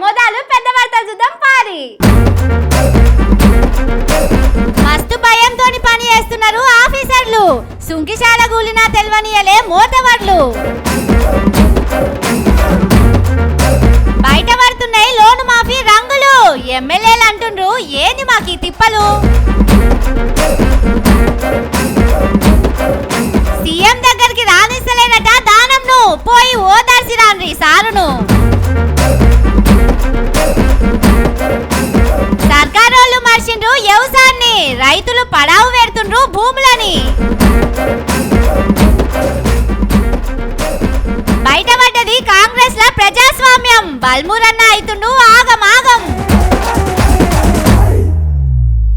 మొదలు పెద్ద చూద్దాం పారి. మస్తు భయంతో పని చేస్తున్నారు ఆఫీసర్లు. సుంకిశాల కూలినా తెల్వనియలే మోతవర్లు బయట పడుతున్నాయి లోను మాఫీ రంగులు. ఎమ్మెల్యేలు అంటుండ్రు ఏంది మాకు తిప్పలు? సీఎం దగ్గరికి రానిస్తలేనట దానంను. పోయి ఓదార్చి రాన్రి సారును. సర్కారోళ్ళు వ్యవసాయాన్ని రైతులు పడావు పెడుతుండ్రు భూములని. బయటపడ్డది కాంగ్రెస్ ల ప్రజాస్వామ్యం. బల్మూరన్న అవుతుండు ఆగం ఆగం.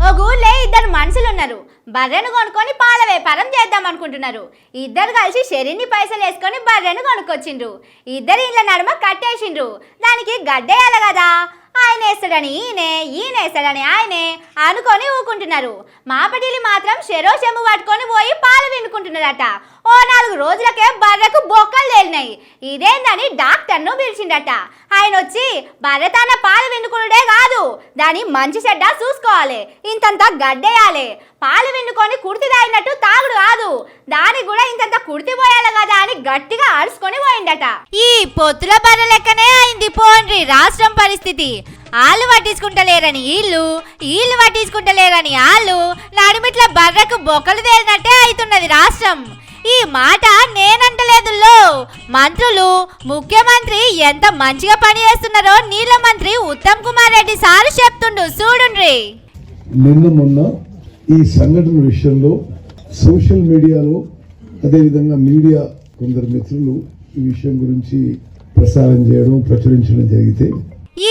ఒక ఇద్దరు మనుషులు ఉన్నారు బర్రెను కొనుక్కొని పాల వ్యాపారం చేద్దాం అనుకుంటున్నారు. ఇద్దరు కలిసి షెరిన్ని పైసలు వేసుకొని బర్రెను కొనుక్కొచ్చిండ్రు. ఇద్దరు ఇళ్ళ నడుమ కట్టేసిండ్రు. దానికి గడ్డేయాలి కదా. ఆయన వేస్తాడని ఈయనే ఈయన వేస్తాడని ఆయనే అనుకొని ఊకుంటున్నారు. మాపటిలి మాత్రం షెరో చెమ్ము పట్టుకొని పోయి పాలు వినుకుంటున్నారట నాలుగు రోజులకే బర్రెకు బొక్కలు తేలినాయి. ఇదేందని డాక్టర్ను పిలిచిండట. ఆయన వచ్చి బర్రె తన పాలు విండుకునుడే కాదు. దాని మంచి చెడ్డ చూసుకోవాలి. ఇంతంత గడ్డేయాలి. పాలు విండుకొని కుర్తి తాగినట్టు తాగుడు కాదు. దానికి కూడా ఇంతంత కుర్తి పోయాలి కదా అని గట్టిగా అరుచుకొని పోయిండట. ఈ పొత్తుల బర్రె లెక్కనే అయింది పోండ్రి. రాష్ట్రం పరిస్థితి. ఆళ్ళు పట్టించుకుంటలేరని వీళ్ళు వీళ్ళు పట్టించుకుంటలేరని వాళ్ళు నడిమిట్ల బర్రెకు బొక్కలు తేలినట్టే అవుతున్నది రాష్ట్రం. ఈ మాట నేనంటలేదుల్లో. మంత్రులు ముఖ్యమంత్రి ఎంత మంచిగా పని చేస్తున్నారో నీళ్ళ మంత్రి ఉత్తమ్ కుమార్ రెడ్డి సారు చెప్తుండు చూడుండ్రి. నిన్న మొన్న ఈ సంఘటన విషయంలో సోషల్ మీడియాలో అదేవిధంగా మీడియా కొందరు మిత్రులు ఈ విషయం గురించి ప్రసారం చేయడం ప్రచురించడం జరిగితే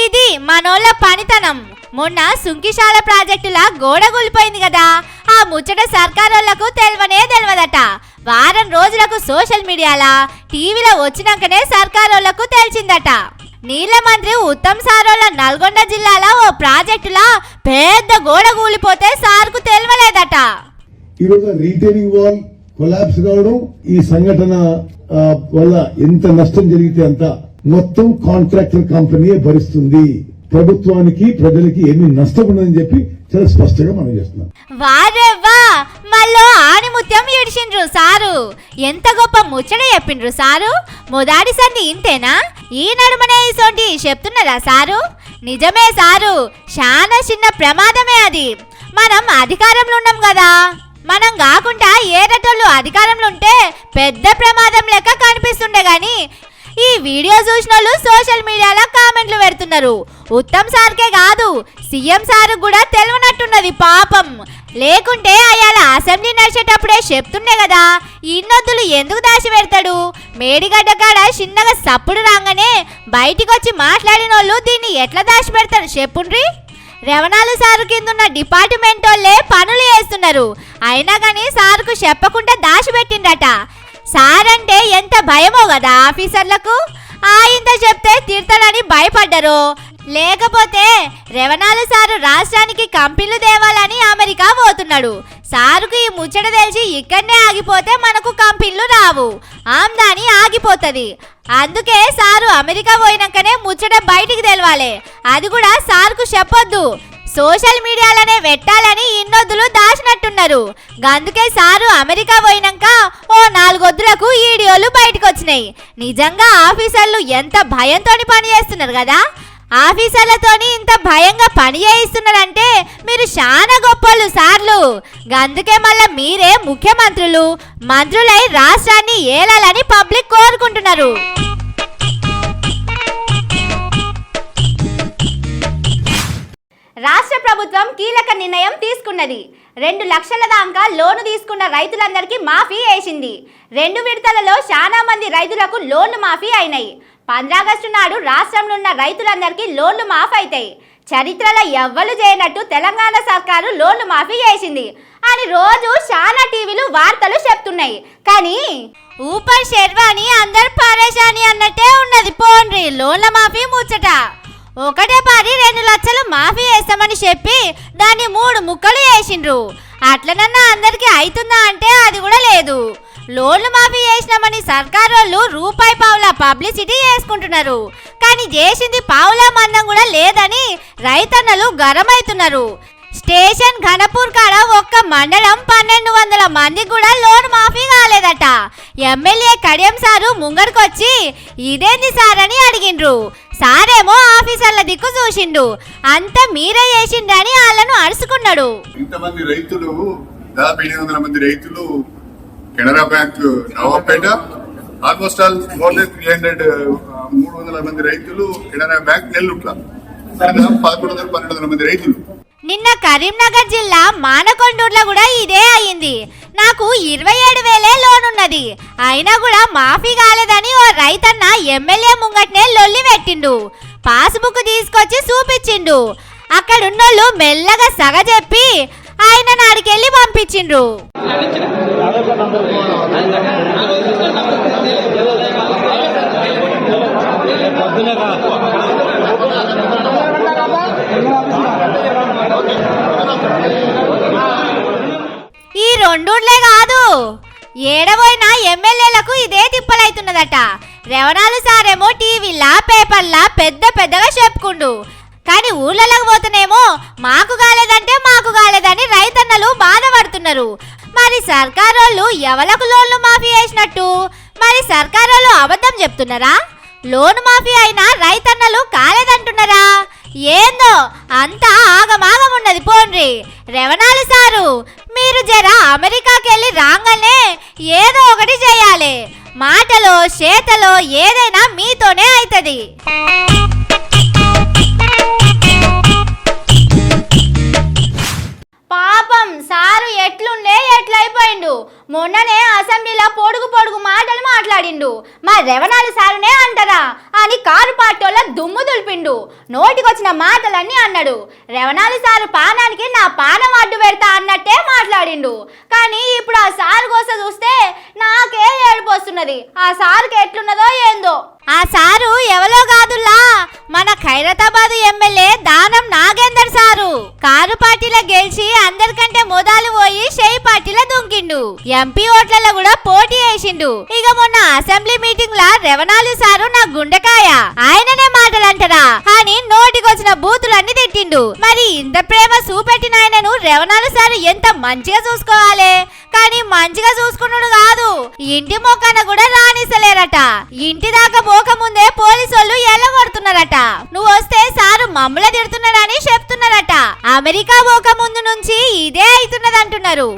ఇది మనోళ్ళ పనితనం. మొన్న సుంకిశాల ప్రాజెక్టుల గోడ కూలిపోయింది కదా. ఆ ముచ్చట సర్కారోళ్ళకు తెలివనే తెలియదట వారం రోజులకు సోషల్ మీడియాలా టీవీలో వచ్చినాకనే సర్కారోళ్ళకు తెలిసిందట. నీళ్ళ మంత్రి ఉత్తమ్ సారోళ్ళ నల్గొండ జిల్లాలో ఓ ప్రాజెక్టులా పెద్ద గోడ కూలిపోతే సార్కు తెలియలేదట ఈరోజు రీటైనింగ్ వాల్ కొలాప్స్ కావడం ఈ సంఘటన వల్ల ఎంత నష్టం జరిగితే అంత మొత్తం కాంట్రాక్టర్ కంపెనీ భరిస్తుంది. ప్రభుత్వానికి ప్రజలకి ఏమి నష్టం ఉండదని చెప్పి చాలా స్పష్టంగా మనం చేస్తున్నాం. వారెవ్వా మళ్ళీ ఆణిముత్యం ఇడిచిండ్రు సారు. ఎంత గొప్ప ముచ్చట చెప్పిండ్రు సారు. మొదటి సంధి ఇంతేనా? ఈ నడుమనే ఇసోంటి చెప్తున్నారా సారు? నిజమే సారు చాలా చిన్న ప్రమాదమే అది. మనం అధికారంలో ఉన్నాం కదా. మనం కాకుండా ఏరటోళ్ళు అధికారంలో ఉంటే పెద్ద ప్రమాదం లెక్క కనిపిస్తుండే గాని ఈ వీడియో చూసిన వాళ్ళు సోషల్ మీడియాలో కామెంట్లు పెడుతున్నారు. ఉత్తమ్ సార్కే కాదు సీఎం సార్ కూడా తెలియనట్టున్నది పాపం. లేకుంటే అయాల అసెంబ్లీ నడిచేటప్పుడే చెప్తుండే కదా ఇన్నొద్దులు ఎందుకు దాచి పెడతాడు? మేడిగడ్డ కాడ చిన్నగా సప్పుడు రాగానే బయటికి వచ్చి మాట్లాడిన వాళ్ళు దీన్ని ఎట్లా దాచి పెడతారు చెప్పుండ్రి? రవణాలు సారు కింద ఉన్న డిపార్ట్మెంట్ వాళ్ళే పనులు చేస్తున్నారు. అయినా కానీ సార్కు చెప్పకుండా దాచిపెట్టిండట సార్ అంటే ఎంత భయమో కదా ఆఫీసర్లకు? ఆయింత చెప్తే తిడతాడని భయపడ్డరు. లేకపోతే రెవణాల సారు రాష్ట్రానికి కంపెనీలు తేవాలని అమెరికా పోతున్నాడు. సారుకు ఈ ముచ్చట తెలిసి ఇక్కడనే ఆగిపోతే మనకు కంపెనీలు రావు. ఆమ్దాని ఆగిపోతుంది. అందుకే సారు అమెరికా పోయినాకనే ముచ్చట బయటికి తెలవాలి. అది కూడా సార్కు చెప్పొద్దు. సోషల్ మీడియాలోనే పెట్టాలని ఇన్నొద్దులు దాచినట్టున్నారు. అందుకే సారు అమెరికా పోయినాక ఓ నాలుగొద్దులకు వీడియోలు బయటకు వచ్చినాయి నిజంగా ఆఫీసర్లు ఎంత భయంతో పని చేస్తున్నారు కదా? ఆఫీసర్లతోని ఇంత భయంగా పని చేయిస్తున్నారంటే మీరు చాలా గొప్పలు సార్లు. అందుకే మళ్ళా మీరే ముఖ్యమంత్రులు. మంత్రులై రాష్ట్రాన్ని ఏలాలని పబ్లిక్ కోరుకుంటున్నారు. రాష్ట్ర ప్రభుత్వం కీలక నిర్ణయం తీసుకున్నది. రెండు లక్షల దాకా లోను తీసుకున్న రైతులందరికీ మాఫీ వేసింది. రెండు విడతలలో చాలా మంది రైతులకు లోన్లు మాఫీ అయినాయి. పంద్రాగస్టు నాడు రాష్ట్రంలో ఉన్న రైతులందరికీ లోన్లు మాఫీ అవుతాయి చరిత్రలో ఎవ్వరు చేయనట్టు తెలంగాణ సర్కారు లోన్లు మాఫీ చేసింది. అని రోజు చాలా టీవీలు వార్తలు చెప్తున్నాయి. కానీ ఊపర్ షెర్వాణి అందరు పరేషాని అన్నట్టే ఉన్నది పోండ్రి లోన్ల మాఫీ ముచ్చట. ఒకటే పారి రెండు లక్షలు మాఫీ చేస్తామని చెప్పి దాన్ని మూడు ముక్కలు వేసిండ్రు అట్లనన్నా అందరికీ అవుతుందా అంటే అది కూడా లేదు. లోన్లు మాఫీ చేసినామని సర్కార్ వాళ్ళు రూపాయి పావుల పబ్లిసిటీ చేసుకుంటున్నారు. కానీ చేసింది పావుల మందం కూడా లేదని రైతన్నలు గరమైతున్నారు. స్టేషన్ ఘనపూర్ కాడ ఒక్క మండలం పన్నెండు వందల మందికి కూడా లోన్ మాఫీ కాలేదట. ఎమ్మెల్యే కడియం సారు ముంగరకొచ్చి ఇదేంది సార్ అని అడిగిండ్రు. సారేమో ఆఫీసర్ల దిక్కు చూసిండు. అంతా మీరే చేసిండ్రని వాళ్ళను అరుచుకున్నాడు ఇంతమంది రైతులు దాదాపు ఎనిమిది వందల మంది రైతులు Canara bank Nawabpet. Almost all more than three hundred మూడు వందల మంది రైతులు కెనరా బ్యాంక్ నెల్లుట్ల పదకొండు వందల పన్నెండు వందల మంది రైతులు. నిన్న కరీంనగర్ జిల్లా మానకొండూరులో కూడా ఇదే అయింది. నాకు ఇరవై ఏడు వేలే లోన్ ఉన్నది. అయినా కూడా మాఫీ కాలేదని ఓ రైతన్న ఎమ్మెల్యే ముంగట్నే లొల్లి పెట్టిండు. పాస్బుక్ తీసుకొచ్చి చూపించిండు. అక్కడున్నోళ్ళు మెల్లగా సగ చెప్పి ఆయన నాడికెళ్ళి పంపించిండ్రు. ఈ రెండులే కాదు. ఏడవైనా ఎమ్మెల్యేలకు ఇదే తిప్పలైతున్నదట. రెవణాలు సారేమో టీవీలా పేపర్లా పెద్ద పెద్దగా చెప్పుకుండు. కానీ ఊళ్ళలోకి పోతేనేమో మాకు కాలేదంటే మాకు కాలేదని రైతన్నలు బాధపడుతున్నారు. మరి సర్కారోళ్ళు ఎవలకు లోన్లు మాఫీ చేసినట్టు? మరి సర్కారోళ్ళు అబద్ధం చెప్తున్నారా? లోన్ మాఫీ అయినా రైతన్నలు కాలేదంటున్నారా? ఏందో అంతా ఆగమాగం ఉన్నది పోన్రి. రెవనాలు సారు మీరు జర అమెరికాకి వెళ్ళి రాగానే ఏదో ఒకటి చేయాలి. మాటలో చేతలో ఏదైనా మీతోనే అవుతుంది పాపం సారు ఎట్లుండే ఎట్లయిపోయిండు? మొన్ననే అసెంబ్లీలో పొడుగు పొడుగు మాటలు మాట్లాడిండు. మా రెవనాలు సారునే అంటారా అని కారు పార్టీలో దుమ్ము దులిపిండు. నోటికొచ్చిన మాటలన్నీ అన్నాడు. రెవనాలు సారు పానానికి నా పానం అడ్డు పెడతా అన్నట్టే మాట్లాడిండు. కానీ ఇప్పుడు ఆ సారు కోసం చూస్తే నాకే ఏడుపు వస్తున్నది. ఆ సారుకి ఎట్లున్నదో ఏందో. ఆ సారు ఎవలో కాదుల్లా? మన Khairatabad MLA Danam Nagender sir. Car పార్టీలో గెలిచి అందరికంటే మొదలు పోయి షేయి పార్టీలో దుంకిండు ఎంపీ ఓట్లలో కూడా పోటీ చేసిండు. ఇక మొన్న అసెంబ్లీ మీటింగ్ లా రెవనాలు సారు నా గుండెకాయ. ఆయననే మాటలంటారా. అని నోటికొచ్చిన బూతులన్నీ తిట్టిండు. మరి ఇంత ప్రేమ చూపెట్టిన ఆయనను రెవనాలు సారు ఎంత మంచిగా చూసుకోవాలి? కానీ మంచిగా చూసుకున్నాడు కాదు. ఇంటి మొక్కన కూడా రానిస్తలేరట ఇంటి దాకా పోకముందే పోలీసు వాళ్ళు ఎల్లగొడుతున్నారట నువ్వు వస్తే సారు మమ్మల తిడుతున్నాడని చెప్తున్నారట. అమెరికా పోకముందు నుంచి ఇదే అవుతున్నది అంటున్నారు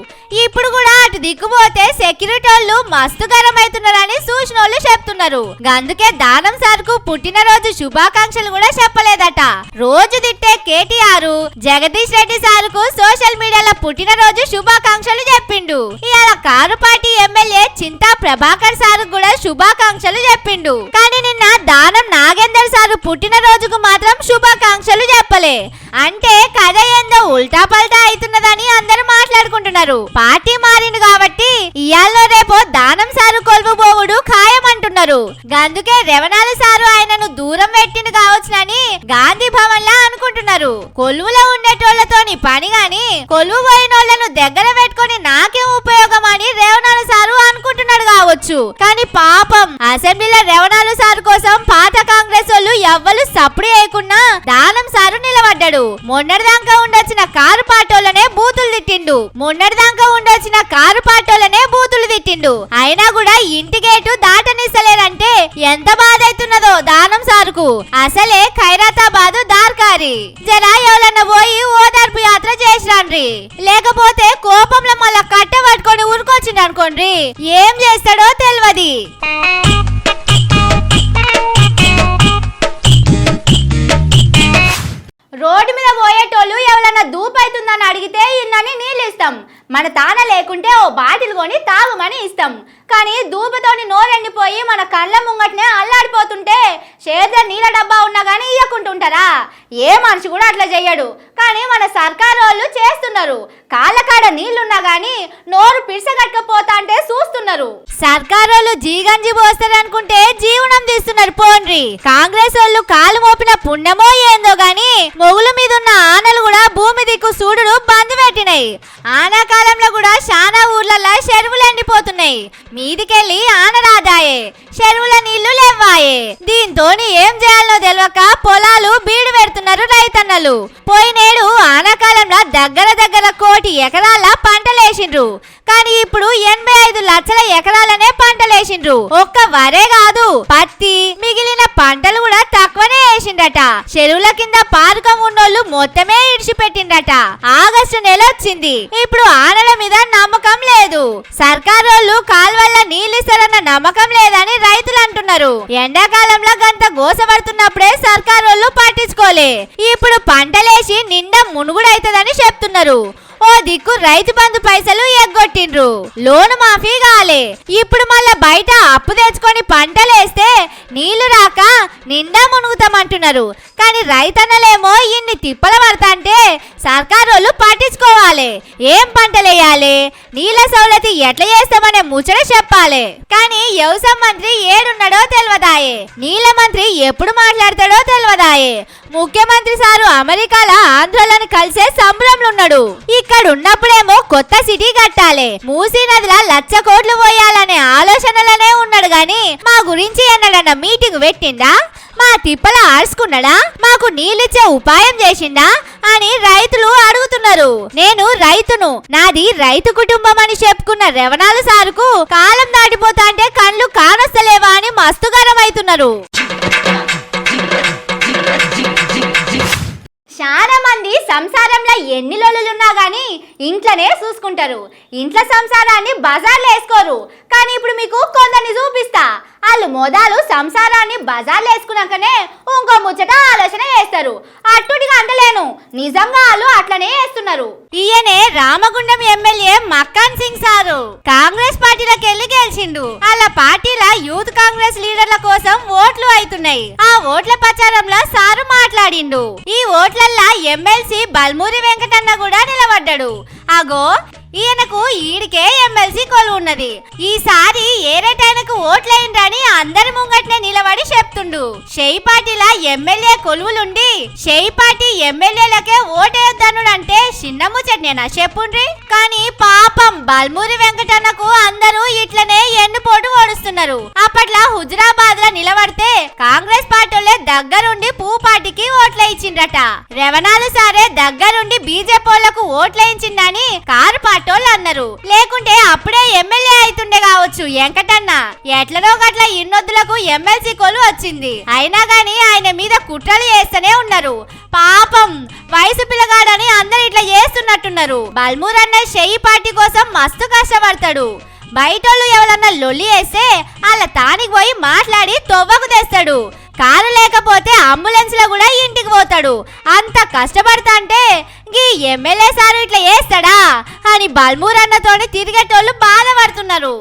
ఇప్పుడు కూడా అటు దిక్కుపోతే సెక్యూరిటీ వాళ్ళు మస్తు గరం అవుతున్నారని సూచనలు చెప్తున్నారు. అందుకే దానం సార్కు పుట్టినరోజు శుభాకాంక్షలు కూడా చెప్పలేదట. రోజు తిట్టే కేటీఆర్ జగదీష్ రెడ్డి సార్కు సోషల్ మీడియాలో పుట్టినరోజు శుభాకాంక్షలు చెప్పిండు. ఇవాళ కారుపాటి ఎమ్మెల్యే చింతా ప్రభాకర్ సార్ కూడా శుభాకాంక్షలు చెప్పిండు. కానీ నిన్న దానం నాగేందర్ సారు పుట్టినరోజుకు మాత్రం శుభాకాంక్షలు చెప్పలే. అంటే కథ ఏందో ఉల్టా పల్టా అవుతున్నదని అందరూ మాట్లాడుకుంటున్నారు. పార్టీ మారింది కాబట్టి ఇయాల్లో రేపో దానం సారు కొలువు పోవుడు ఖాయమంటున్నారు. అందుకే రెవనాల సారు ఆయనను దూరం పెట్టింది కావచ్చునని గాంధీ భవన్ లా అనుకుంటున్నారు. కొలువులో ఉండేటోళ్ళతోని పని గాని కొలువు వాళ్ళను దగ్గర పెట్టుకొని నాకేం ఉపయోగం అని రేవణాల సారు అనుకుంటున్నాడు కావచ్చు. కానీ పాపం అసెంబ్లీలో రేవనాలు సార్ కోసం పాత కాంగ్రెస్ వాళ్ళు ఎవ్వరు సప్పుడు చేయకుండా దానం సారు నిలబడ్డాడు. మొన్నటిదాకా ఉండొచ్చిన కారు పాటోలనే బూతులు తిట్టిండు. మొన్నటిదాకా ఉండొచ్చిన కారు పాటోలనే బూతులు తిట్టిండు. అయినా కూడా ఇంటి గేటు దాటనిస్తలేరంటే ఎంత బాధ అవుతున్నదో దానం సారుకు. అసలే ఖైరాతాబాద్ దార్కారి. జరా ఎవరన్నా పోయి ఓదార్పు యాత్ర చేసిరాండ్రి. లేకపోతే కోపంలో మళ్ళా కట్ట పట్టుకొని ఊరుకొచ్చిండు అనుకోండి ఏం చేస్తాడో తెలియదు మన తాన లేకుంటే ఓ బాటిల్ కొని తాగమని ఇస్తాం. కానీ దూపతోని నోరెండిపోయి మన కళ్ళ ముంగట్నే అల్లాడిపోతుంటే చేతిలో నీళ్ళ డబ్బా ఉన్నా కానీ ఇయ్యకుంటుంటారా? ఏ మనిషి కూడా అట్లా చెయ్యడు. కానీ మన సర్కారు వాళ్ళు చేస్తున్నారు. కాళ్ళకాడ నీళ్ళున్నా కానీ నోరు పిడిసగట్టకపోతా అంటే చూస్తున్నారు సర్కారోళ్ళు జీగంజి పోస్తారనుకుంటే జీవనం తీస్తున్నారు పోన్రి. కాంగ్రెస్ వాళ్ళు కాలు మోపిన పుణ్యమో ఏందో గాని మొగుల మీద ఉన్న ఆనలు కూడా భూమి దిక్కు సూడుడు బంద్ ఎండిపోయినాయి ఆనాకాలంలో కూడా చాలా ఊర్లలో చెరువులు ఎండిపోతున్నాయి. మీదికెళ్ళి ఆనరాదాయే చెరువుల నీళ్ళు లేవాయే దీంతో ఏం చేయాలో తెలియక పొలాలు బీడు పెడుతున్నారు రైతన్నలు. పోయినేడు ఆనాకాలంలో దగ్గర దగ్గర కోటి ఎకరాల పంటలేసిండ్రు. కానీ ఇప్పుడు ఎనభై ఐదు లక్షల ఎకరాలనే పంటలేసిండ్రు. ఒక్క వరే కాదు. పత్తి చెరువుల కింద పార్కం ఉన్నోళ్ళు మొత్తమే ఇడిచిపెట్టిండట ఆగస్టు నెల వచ్చింది ఇప్పుడు ఆనల మీద నమ్మకం లేదు. సర్కారోళ్ళు కాల్వల్ల నీళ్ళిస్తారన్న నమ్మకం లేదని రైతులు అంటున్నారు. ఎండాకాలంలో గంత గోసపడుతున్నప్పుడే సర్కారోళ్ళు పట్టించుకోలే. ఇప్పుడు పంటలేసి నిండా మునుగుడైతదని చెప్తున్నారు. ఓ దిక్కు రైతు బంధు పైసలు ఎగ్గొట్టిండ్రు. లోన్ మాఫీ కాలే. ఇప్పుడు మళ్ళా బయట అప్పు తెచ్చుకొని పంటలేస్తే నీళ్ళు రా నిండా మునుగుతామంటున్నారు. కానీ రైతన్నలేమో ఇన్ని తిప్పల పడతాంటే సర్కారోళ్ళు పట్టించుకోవాలి. ఏం పంటలేయాలి? నీళ్ళ సౌలతి ఎట్లా చేస్తామనే ముచ్చట చెప్పాలి. కానీ వ్యవసాయ మంత్రి ఏడున్నాడో తెలియదాయే నీళ్ళ మంత్రి ఎప్పుడు మాట్లాడతాడో తెలియదాయే ముఖ్యమంత్రి సారు అమెరికాల ఆంధ్రలను కలిసే సంబరంలో ఉన్నాడు ఇక్కడ ఉన్నప్పుడేమో కొత్త సిటీ కట్టాలి. మూసీ నదిలా లచ్చ కోట్లు పోయాలనే ఆలోచనలనే ఉన్నాడు గాని మా గురించి ఎన్నడన్న మీటింగ్ పెట్టిందా మా తిప్పల ఆర్చుకున్నాడా మాకు నీళ్ళిచ్చే ఉపాయం చేసిందా? అని రైతులు అడుగుతున్నారు. నేను రైతును నాది రైతు కుటుంబం అని చెప్పుకున్న రెవనాలు సారుకు కాలం దాటిపోతా అంటే కళ్ళు కానొస్తలేవా అని మస్తుగరం అవుతున్నారు. చాలా మంది సంసారంలో ఎన్ని లొలులున్నా గానీ ఇంట్లోనే చూసుకుంటారు. ఇంట్లో సంసారాన్ని బజార్లో వేసుకోరు. కానీ ఇప్పుడు మీకు కొందరిని చూపిస్తా. వాళ్ళు మోదాలు సంసారాన్ని బజార్లో వేసుకున్నాకనే ఇంకో ముచ్చట ఆలోచన చేస్తారు. అట్టుడిగా అంటలేను. నిజంగా వాళ్ళు అట్లనే చేస్తున్నారు. ఈయనే రామగుండం ఎమ్మెల్యే మక్కాన్ సింగ్ సారు. కాంగ్రెస్ పార్టీలోకి వెళ్ళి గెలిచిండు. వాళ్ళ పార్టీల యూత్ కాంగ్రెస్ లీడర్ల కోసం ఓట్లు అవుతున్నాయి ఆ ఓట్ల ప్రచారంలో సారు మాట్లాడిండు. ఈ ఓట్లల్లా ఎమ్మెల్సీ బల్మూరి వెంకటన్న కూడా నిలబడ్డాడు. అగో ఈయనకు ఈడికే ఎమ్మెల్సీ కొలు ఉన్నది. ఈసారి ఏరేటైనకు ఓట్లయిందని అందరి ముంగట్నే నిలబడి చెప్తుండు. షెయి పార్టీల ఎమ్మెల్యే కొలువులుండి షెయి పార్టీ ఎమ్మెల్యేలకే ఓటేయొద్దనుడు అంటే చిన్న ముచ్చట్నేనా చెప్పుండ్రి? కానీ పాపం బల్మూరి వెంకటన్నకు అందరూ ఇట్లనే ఎన్నుపోటు ఓడుస్తున్నారు. అప్పట్లో హుజురాబాద్లో నిలబడితే కాంగ్రెస్ పార్టీలే దగ్గరుండి పూ పార్టీకి ఓట్ల ఇచ్చిండ్రట రెవనాలు సారే దగ్గరుండి బీజేపీలకు ఓట్ల కారు పార్టీ పాటోళ్ళు అన్నారు. లేకుంటే అప్పుడే ఎమ్మెల్యే అయితుండే కావచ్చు వెంకటన్న. ఎట్లనో గట్ల ఇన్నొద్దులకు ఎమ్మెల్సీ కొలు వచ్చింది. అయినా గాని ఆయన మీద కుట్రలు చేస్తూనే ఉన్నారు. పాపం వయసు పిల్లగాడని అందరు ఇట్లా చేస్తున్నట్టున్నారు. బల్మూర్ అన్న షెయి పార్టీ కోసం మస్తు కష్టపడతాడు. బయటోళ్ళు ఎవరన్నా లొల్లి వేస్తే వాళ్ళ తానికి పోయి మాట్లాడి తొవ్వకు తెస్తాడు. కారు లేకపోతే అంబులెన్స్లో కూడా ఇంటికి పోతాడు. అంత కష్టపడతా అంటే గీ ఎమ్మెల్యే సారు ఇట్లా చేస్తాడా? అని బల్మూర్ అన్నతోని తిరిగేటోళ్ళు బాధపడుతున్నారు.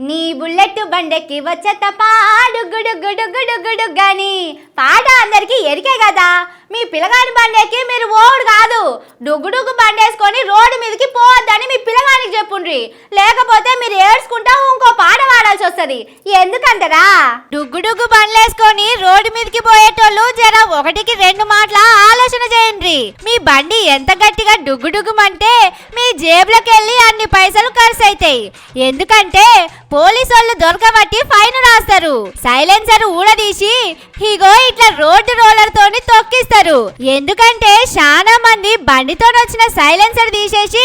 నీ బుల్లెట్ బండెక్కి వచ్చే తప్ప గుడు గుడు గుడు గుడు గాని. పాట అందరికి ఎరికే కదా? మీ పిల్లగాని బండెక్కి మీరు ఓడు కాదు. డుగ్గుడుగ్గు బండేసుకొని రోడ్డు మీదకి పోవద్దని మీ పిల్లగానికి చెప్పుండ్రి. లేకపోతే మీరు ఏడ్చుకుంటా ఇంకో పాట పాడాల్సి వస్తుంది. ఎందుకంటారా? డుగ్గుడుగ్గు బండ్లేసుకొని రోడ్డు మీదకి పోయేటోళ్ళు జర ఒకటికి రెండు మాటల ఆలోచన చేయండి మీ బండి ఎంత గట్టిగా డుగ్గుడుగ్గుమంటే మీ జేబులోకి వెళ్ళి అన్ని పైసలు ఖర్చు అవుతాయి ఎందుకంటే పోలీసు వాళ్ళు దొరకబట్టి ఫైన్ రాస్తారు. సైలెన్సర్ ఊడదీసి ఇగో ఇట్లా రోడ్డు రోలర్ తోని తొక్కిస్తారు. ఎందుకంటే చాలా మంది బండితో వచ్చిన సైలెన్సర్ తీసేసి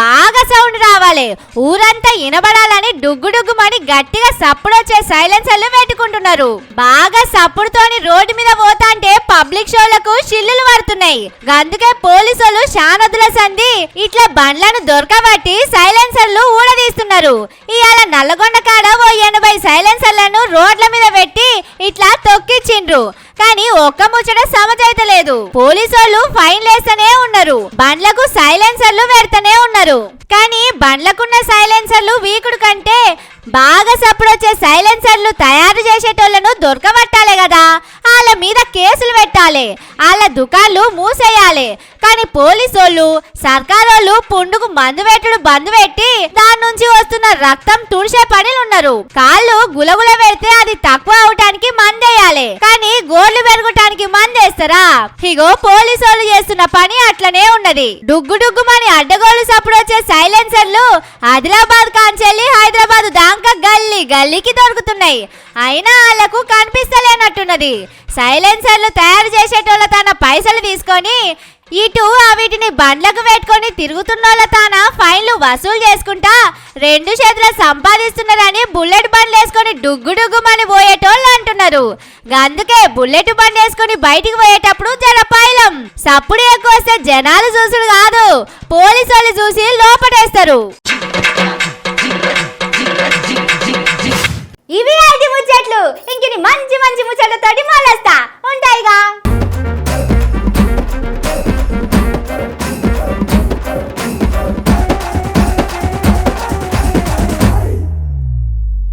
బాగా సౌండ్ రావాలి. ఊరంతా వినబడాలని డుగ్గు డుగ్గుమని గట్టిగా సప్పుడొచ్చే సైలెన్సర్లు పెట్టుకుంటున్నారు బాగా సప్పుడుతోని రోడ్డు మీద పోతాంటే పబ్లిక్ షోలకు షిల్లులు పడుతున్నాయి. అందుకే పోలీసులు శానదుల సంధి ఇట్లా బండ్లను దొరకబట్టి సైలెన్సర్లు ఊడదీస్తున్నారు. ఇవాళ నల్లగొండ కాడ ఓ ఎనభై సైలెన్సర్లను రోడ్ల మీద పెట్టి ఇట్లా తొక్కిచ్చిండ్రు. కానీ ఒక్క ముచ్చట సమతైతే లేదు. పోలీసు వాళ్ళు ఫైన్ లేస్తూనే ఉన్నారు. బండ్లకు సైలెన్సర్లు పెడతనే ఉన్నారు. కానీ బండ్లకున్న సైలెన్సర్లు వీకుడు కంటే బాగా సపోర్ట్ వచ్చే సైలెన్సర్లు తయారు చేసేటోళ్ళను దొరకబట్టాలి కదా. వాళ్ళ మీద కేసులు పెట్టాలి. వాళ్ళ దుకాన్లు మూసేయాలి. కానీ పోలీసోళ్ళు సర్కారోళ్ళు పుండుకు మందు పెట్టుడు బంద్ పెట్టి దాని నుంచి వస్తున్న రక్తం తుడిసే పనిలు ఉన్నారు. కాళ్ళు గులగుల పెడితే అది తక్కువ అవటానికి మందేయాలి. కానీ గోళ్ళు పెరగటానికి మందేస్తారా? ఇగో పోలీసోళ్ళు చేస్తున్న పని అట్లనే ఉన్నది. డుగ్గు డుగ్గుమని అడ్డగోలు సప్పుడు వచ్చే సైలెన్సర్లు ఆదిలాబాద్ కాంచెల్లి హైదరాబాద్ దాకా గల్లీ గల్లీకి దొరుకుతున్నాయి. అయినా వాళ్ళకు కనిపిస్తలేనట్టున్నది. సైలెన్సర్లు తయారు చేసేటోళ్ళ తన పైసలు తీసుకొని ఇటు వీటిని బండ్లకు పెట్టుకొని తిరుగుతున్నోళ్ళ తాన ఫైన్లు వసూలు చేసుకుంటా రెండు చేతుల సంపాదిస్తున్నారని బుల్లెట్ బండ్లు వేసుకొని డుగ్గు డుగ్గుమని పోయేటోళ్ళు అంటున్నారు. అందుకే బుల్లెట్ బండ్లు వేసుకొని బయటికి పోయేటప్పుడు జరపాయలం సప్పుడు ఎక్కువ వస్తే జనాలు చూసుడు కాదు. పోలీసు వాళ్ళు చూసి లోపడేస్తారు ఇవి ఐదు ముచ్చట్లు. ఇంకిని మంచి మంచి ముచ్చట్లతోటి మళ్ళొస్తా. ఉంటాయిగా.